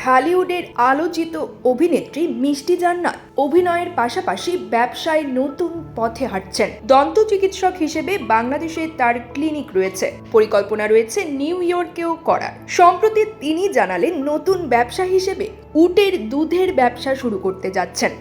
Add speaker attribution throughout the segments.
Speaker 1: ঢালিউডের আলোচিত অভিনেত্রী মিষ্টি জান্নাত অভিনয়ের পাশাপাশি ব্যবসায় নতুন পথে হাঁটছেন। দন্ত চিকিৎসক হিসেবে বাংলাদেশে তার ক্লিনিক রয়েছে। পরিকল্পনা রয়েছে নিউ ইয়র্কেও করার। সম্প্রতি তিনি জানালেন, নতুন ব্যবসা হিসেবে উটের দুধের ব্যবসা শুরু করতে যাচ্ছেন।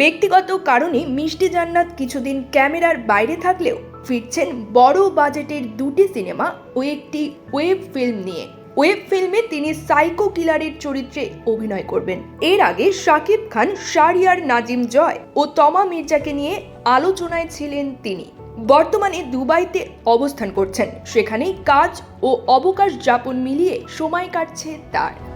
Speaker 1: ব্যক্তিগত কারণে মিষ্টি জান্নাত কিছুদিন ক্যামেরার বাইরে থাকলেও ফিরছেন বড় বাজেটের দুটি সিনেমা ও একটি ওয়েব ফিল্ম নিয়ে। ওয়েব ফিল্মে তিনি সাইকো কিলারের চরিত্রে অভিনয় করবেন। এর আগে শাকিব খান, শারিয়ার নাজিম জয় ও তমা মির্জাকে নিয়ে আলোচনায় ছিলেন তিনি। বর্তমানে দুবাইতে অবস্থান করছেন। সেখানেই কাজ ও অবকাশ যাপন মিলিয়ে সময় কাটছে তার।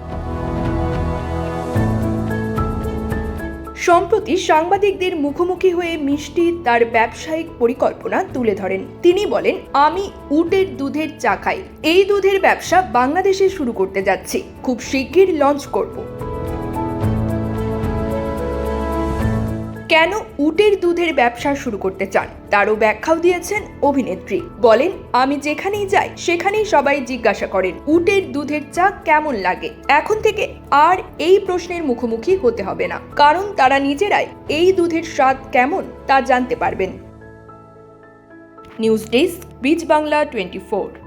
Speaker 1: সম্প্রতি সাংবাদিকদের মুখোমুখি হয়ে মিষ্টি তার ব্যবসায়িক পরিকল্পনা তুলে ধরেন। তিনি বলেন, আমি উটের দুধের চা খাই। এই দুধের ব্যবসা বাংলাদেশে শুরু করতে যাচ্ছি। খুব শিগগির লঞ্চ করব। কেন উটের দুধের ব্যবসা শুরু করতে চান? তারও ব্যাখ্যাও দিয়েছেন অভিনেত্রী। বলেন, আমি যেখানেই যাই, সেখানেই সবাই জিজ্ঞাসা করেন, উটের দুধের চা কেমন লাগে? এখন থেকে আর এই প্রশ্নের মুখোমুখি হতে হবে না। কারণ তারা নিজেরাই এই দুধের স্বাদ কেমন তা জানতে পারবেন। নিউজ ডেস্ক বিচ বাংলা টোয়েন্টি ফোর।